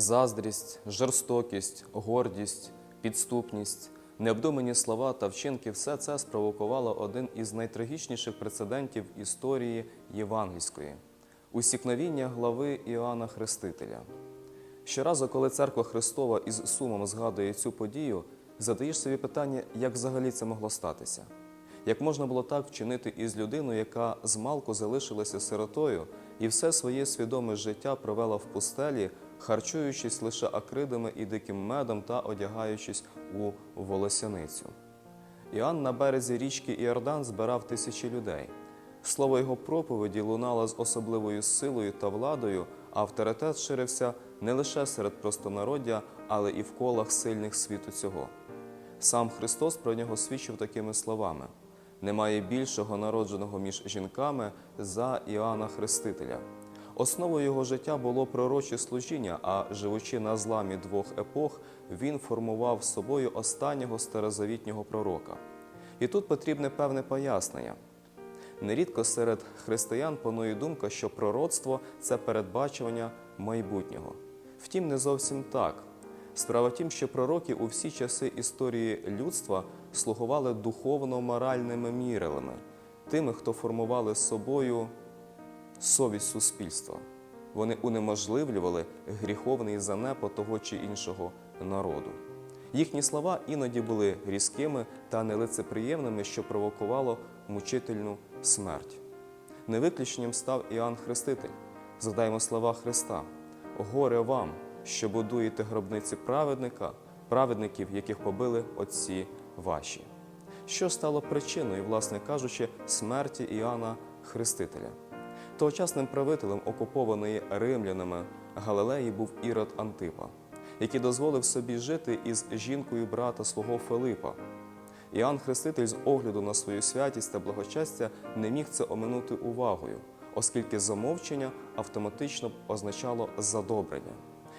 Заздрість, жорстокість, гордість, підступність, необдумані слова та вчинки все це спровокувало один із найтрагічніших прецедентів історії євангельської усікновіння глави Іоанна Хрестителя. Щоразу, коли церква Христова із сумом згадує цю подію, задаєш собі питання, як взагалі це могло статися. Як можна було так вчинити із людиною, яка змалку залишилася сиротою і все своє свідоме життя провела в пустелі, харчуючись лише акридами і диким медом та одягаючись у волосяницю. Іоанн на березі річки Іордан збирав тисячі людей. Слово його проповіді лунало з особливою силою та владою, авторитет ширився не лише серед простонароддя, але і в колах сильних світу цього. Сам Христос про нього свідчив такими словами: немає більшого народженого між жінками за Іоанна Хрестителя. Основою його життя було пророче служіння, а живучи на зламі двох епох, він формував собою останнього старозавітнього пророка. І тут потрібне певне пояснення. Нерідко серед християн панує думка, що пророцтво це передбачування майбутнього. Втім, не зовсім так. Справа тім, що пророки у всі часи історії людства слугували духовно-моральними мірилами, тими, хто формували собою совість суспільства. Вони унеможливлювали гріховний занепад того чи іншого народу. Їхні слова іноді були різкими та нелицеприємними, що провокувало мучительну смерть. Невиключенням став Іоанн Хреститель. Згадаємо слова Христа: Горе вам, що будуєте гробниці праведника, праведників, яких побили отці ваші. Що стало причиною, власне кажучи, смерті Іоанна Хрестителя? Тогочасним правителем окупованої римлянами Галилеї був Ірод Антипа, який дозволив собі жити із жінкою брата свого Филипа. Іоанн Хреститель з огляду на свою святість та благочестя не міг це оминути увагою, оскільки замовчення автоматично означало задобрення.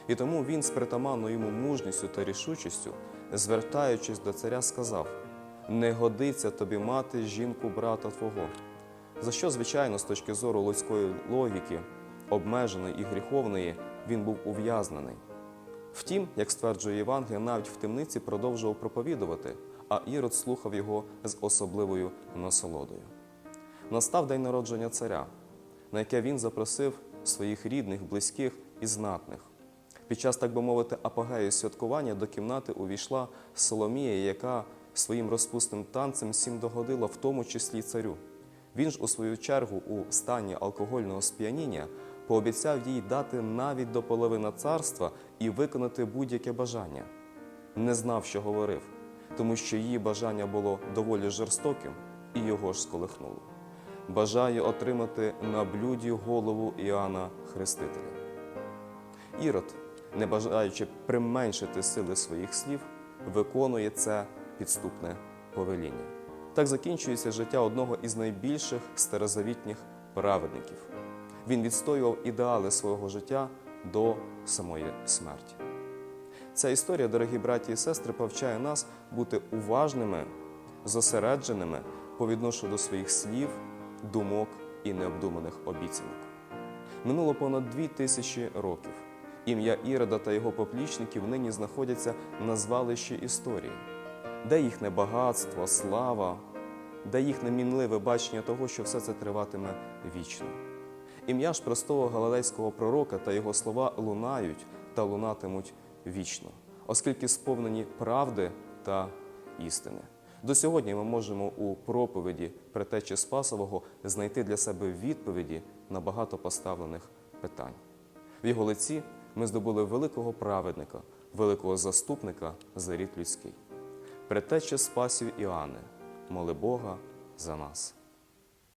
І тому він з притаманною йому мужністю та рішучістю, звертаючись до царя, сказав: Не годиться тобі мати жінку брата твого. За що, звичайно, з точки зору людської логіки, обмеженої і гріховної, він був ув'язнений. Втім, як стверджує Євангелія, навіть в темниці продовжував проповідувати, а Ірод слухав його з особливою насолодою. Настав день народження царя, на яке він запросив своїх рідних, близьких і знатних. Під час, так би мовити, апогею святкування до кімнати увійшла Соломія, яка своїм розпусним танцем всім догодила, в тому числі царю. Він ж, у свою чергу, у стані алкогольного сп'яніння пообіцяв їй дати навіть до половини царства і виконати будь-яке бажання. Не знав, що говорив, тому що її бажання було доволі жорстоким, і його ж сколихнуло. Бажає отримати на блюді голову Іоанна Хрестителя. Ірод, не бажаючи применшити сили своїх слів, виконує це підступне повеління. Так закінчується життя одного із найбільших старозавітніх праведників. Він відстоював ідеали свого життя до самої смерті. Ця історія, дорогі браті і сестри, повчає нас бути уважними, зосередженими по відношенню до своїх слів, думок і необдуманих обіцянок. Минуло понад дві тисячі років. Ім'я Ірода та його поплічників нині знаходяться на звалищі історії, де їхнє багатство, слава, де їхнє мінливе бачення того, що все це триватиме вічно. Ім'я ж простого галилейського пророка та його слова лунають та лунатимуть вічно, оскільки сповнені правди та істини. До сьогодні ми можемо у проповіді Претечі Спасового знайти для себе відповіді на багато поставлених питань. В його лиці ми здобули великого праведника, великого заступника за рід людський. Предтеча спасів Іоанни, моли Бога за нас.